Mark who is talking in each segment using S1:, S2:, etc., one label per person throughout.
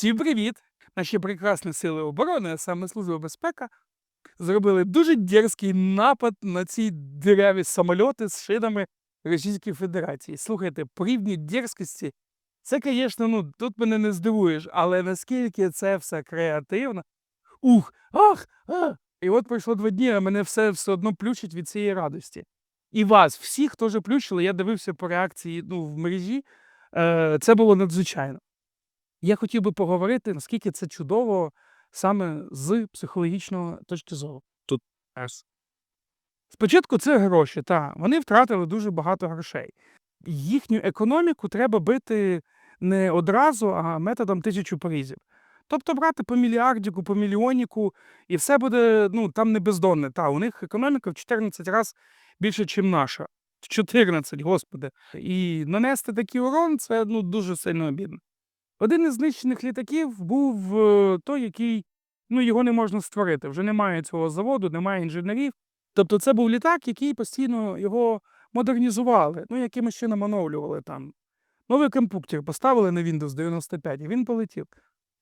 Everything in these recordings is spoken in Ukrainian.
S1: Всім привіт! Наші прекрасні сили оборони, а саме Служба безпека, зробили дуже дерзкий напад на ці диряві самольоти з шинами Російської Федерації. Слухайте, по рівню дерзкості, це, звісно, ну, тут мене не здивуєш, але наскільки це все креативно. Ух, ах, а! І от пройшло два дні, а мене все все одно плющить від цієї радості. І вас, всіх, хто вже плющили, я дивився по реакції ну, в мережі. Е, це було надзвичайно. Я хотів би поговорити, наскільки це чудово саме з психологічної точки зору. Тут раз. Спочатку це гроші, так. Вони втратили дуже багато грошей. Їхню економіку треба бити не одразу, а методом тисячу порізів. Тобто брати по мільярдіку, по мільйоніку, і все буде ну, там не бездонне. Та, у них економіка в 14 разів більше, ніж наша. 14, господи. І нанести такий урон це ну, дуже сильно обідно. Один із знищених літаків був е, той, який ну, його не можна створити. Вже немає цього заводу, немає інженерів. Тобто це був літак, який постійно його модернізували, ну, якимось чином оновлювали там. Новий компуктер поставили на Windows 95, і він полетів.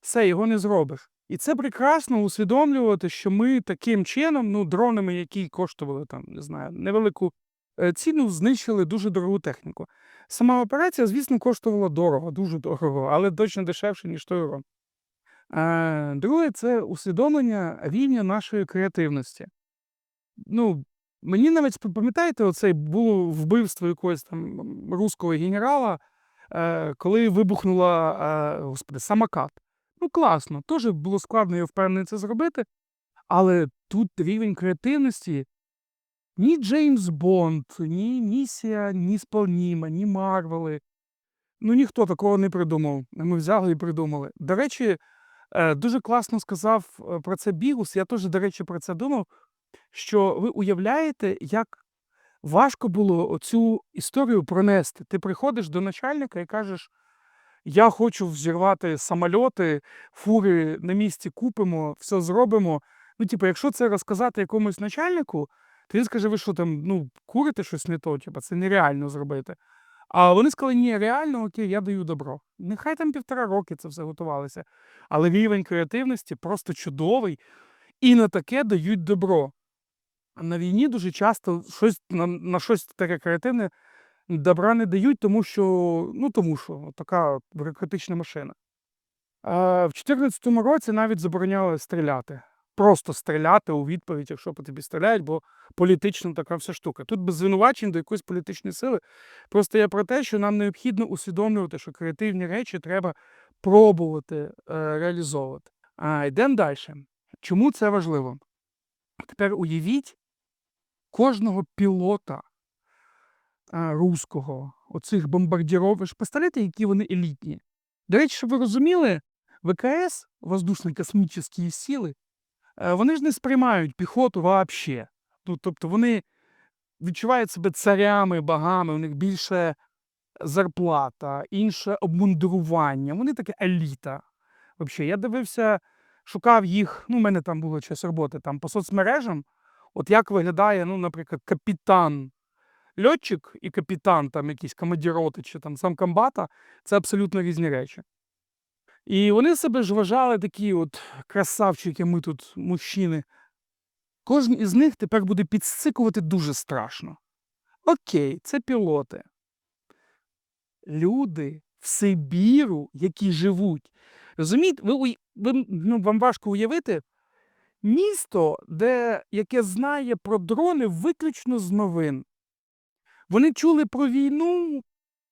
S1: Все, його не зробиш. І це прекрасно усвідомлювати, що ми таким чином, ну, дронами, які коштували там, не знаю, невелику е, ціну, знищили дуже дорогу техніку. Сама операція, звісно, коштувала дорого, дуже дорого, але точно дешевше, ніж той урон. Друге, це усвідомлення рівня нашої креативності. Ну, мені навіть пам'ятаєте, оце було вбивство якогось там руського генерала, е, коли вибухнула е, господи, самокат. Ну, класно, теж було складно, я впевнений це зробити. Але тут рівень креативності ні Джеймс Бонд, ні місія, ні Сповніма, ні Марвели. Ну, ніхто такого не придумав. Ми взяли і придумали. До речі, е, дуже класно сказав е, про це Бігус. Я теж, до речі, про це думав. Що ви уявляєте, як важко було оцю історію пронести. Ти приходиш до начальника і кажеш: Я хочу взірвати самольоти, фури на місці купимо, все зробимо. Ну, типу, якщо це розказати якомусь начальнику, він скаже, ви що там, ну, курите щось не то, типу, це нереально зробити. А вони сказали, ні, реально, окей, я даю добро. Нехай там півтора роки це все готувалося. Але рівень креативності просто чудовий, і на таке дають добро. А на війні дуже часто щось на, на щось таке креативне добра не дають, тому що, ну, тому що така бюрократична машина. А в 2014 році навіть забороняли стріляти. Просто стріляти у відповідь, якщо по тобі стріляють, бо політична така вся штука. Тут без звинувачень до якоїсь політичної сили. Просто я про те, що нам необхідно усвідомлювати, що креативні речі треба пробувати е, реалізовувати. А йдемо далі. Чому це важливо? Тепер уявіть кожного пілота а, руського, оцих бомбардіров. Ви представляєте, які вони елітні. До речі, щоб ви розуміли, ВКС, воздушно-космічні сили, вони ж не сприймають піхоту взагалі. Ну, тобто вони відчувають себе царями, богами, у них більше зарплата, інше обмундирування. Вони така еліта. Взагалі, я дивився, шукав їх. Ну, у мене там було час роботи там по соцмережам. От як виглядає, ну, наприклад, капітан льотчик і капітан, там якийсь командіроти чи там сам комбата це абсолютно різні речі. І вони себе ж вважали такі от красавчики, ми тут мужчини. Кожен із них тепер буде підсикувати дуже страшно. Окей, це пілоти. Люди в Сибіру, які живуть. Розумієте, ви, ви, ну, вам важко уявити місто, де, яке знає про дрони виключно з новин. Вони чули про війну,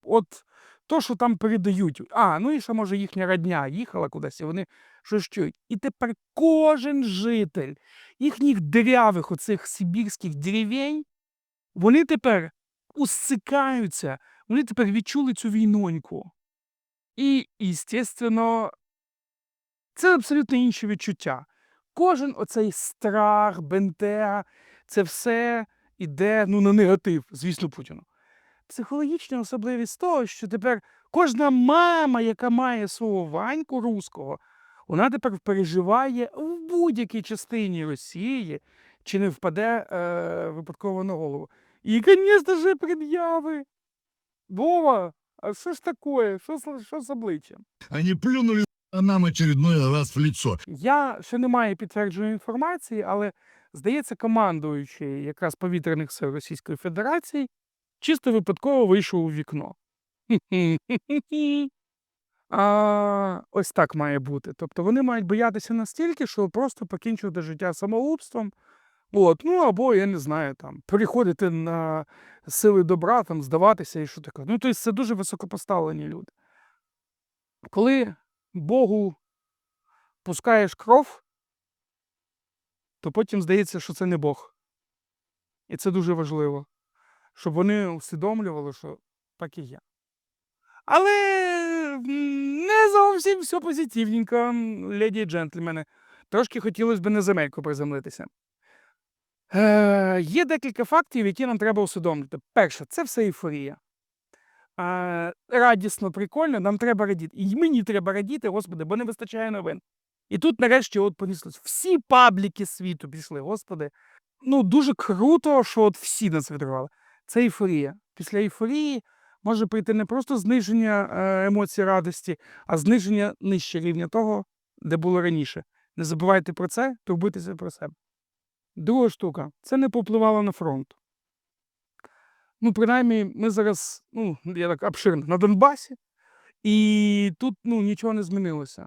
S1: от то, що там передають. А, ну і ще, може, їхня родня їхала кудись, і вони щось чують. І тепер кожен житель їхніх дирявих оцих сибірських деревень, вони тепер усикаються, вони тепер відчули цю війноньку. І, звісно, це абсолютно інші відчуття. Кожен оцей страх, бентега, це все іде ну, на негатив, звісно, Путіну. Психологічна особливість того, що тепер кожна мама, яка має свого Ваньку руського, вона тепер переживає в будь-якій частині Росії, чи не впаде е, випадково на голову. І, звісно ж, пред'яви. Вова, а що ж таке? Що, що з обличчям?
S2: Они плюнули нам очередной раз в лицо.
S1: Я ще не маю підтвердженої інформації, але здається, командуючий якраз повітряних сил Російської Федерації чисто випадково вийшов у вікно. А, ось так має бути. Тобто вони мають боятися настільки, що просто покінчувати життя самогубством. От, ну або я не знаю, там переходити на сили добра, там здаватися і що таке. Ну, тобто це дуже високопоставлені люди. Коли Богу пускаєш кров, то потім здається, що це не Бог. І це дуже важливо, щоб вони усвідомлювали, що так і є. Але не зовсім все позитивненько, леді і джентльмени. Трошки хотілося б на земельку приземлитися. Е, є декілька фактів, які нам треба усвідомити. Перше, це все ейфорія. Е, радісно, прикольно, нам треба радіти. І мені треба радіти, господи, бо не вистачає новин. І тут нарешті от понеслось. Всі пабліки світу пішли, господи. Ну, дуже круто, що от всі нас відривали. Це ейфорія. Після ейфорії може прийти не просто зниження е, емоцій радості, а зниження нижче рівня того, де було раніше. Не забувайте про це, турбуйтеся про себе. Друга штука це не попливало на фронт. Ну, принаймні, ми зараз, ну, я так обширно, на Донбасі, і тут ну, нічого не змінилося.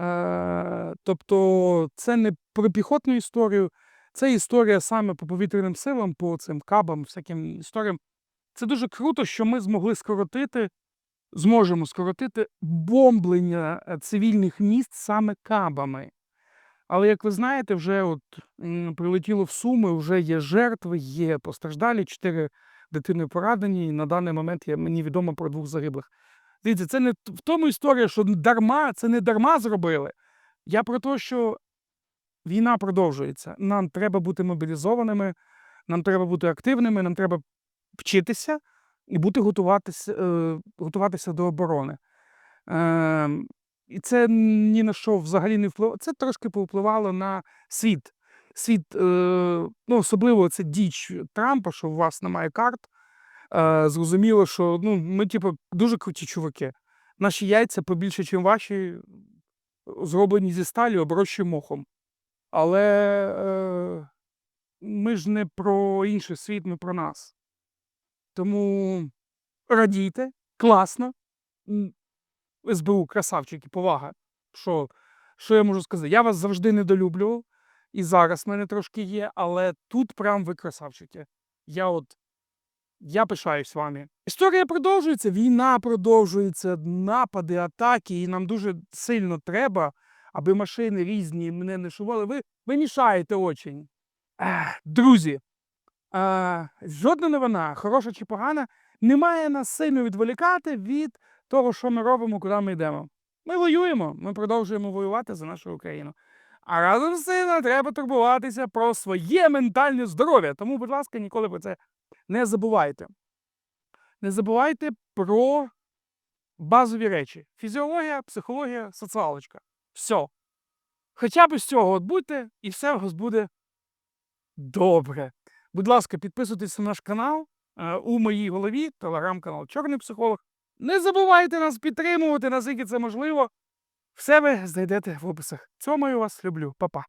S1: Е, тобто, це не про піхотну історію, це історія саме по повітряним силам, по цим кабам, всяким історіям. Це дуже круто, що ми змогли скоротити, зможемо скоротити бомблення е, цивільних міст саме кабами. Але як ви знаєте, вже от прилетіло в Суми, вже є жертви, є постраждалі, чотири дитини поранені. І на даний момент є, мені відомо про двох загиблих. Дивіться, це не в тому історія, що дарма, це не дарма зробили. Я про те, що війна продовжується. Нам треба бути мобілізованими, нам треба бути активними, нам треба вчитися і бути готуватися, е, готуватися до оборони. Е, і це ні на що взагалі не впливало. Це трошки повпливало на світ. Світ, е, ну, особливо це діч Трампа, що у вас немає карт. Е, зрозуміло, що ну, ми, типу, дуже круті чуваки. Наші яйця побільше, ніж ваші, зроблені зі сталі, оброщі мохом. Але е, ми ж не про інший світ, ми про нас. Тому радійте, класно. СБУ, красавчики, повага. Що, що я можу сказати? Я вас завжди недолюблював, і зараз в мене трошки є, але тут прям ви красавчики. Я от я пишаюсь вами. Історія продовжується, війна продовжується, напади, атаки, і нам дуже сильно треба, аби машини різні мене не шували. Ви, ви мішаєте очень. Друзі, е, жодна новина, хороша чи погана, не має нас сильно відволікати від того, що ми робимо, куди ми йдемо. Ми воюємо, ми продовжуємо воювати за нашу Україну. А разом з цим треба турбуватися про своє ментальне здоров'я. Тому, будь ласка, ніколи про це не забувайте. Не забувайте про базові речі: фізіологія, психологія, соціалочка. Все. Хоча б з цього от будьте, і все у вас буде добре. Будь ласка, підписуйтесь на наш канал е, у моїй голові, телеграм-канал Чорний психолог. Не забувайте нас підтримувати, наскільки це можливо. Все ви знайдете в описах. Цьому я вас люблю. Па-па.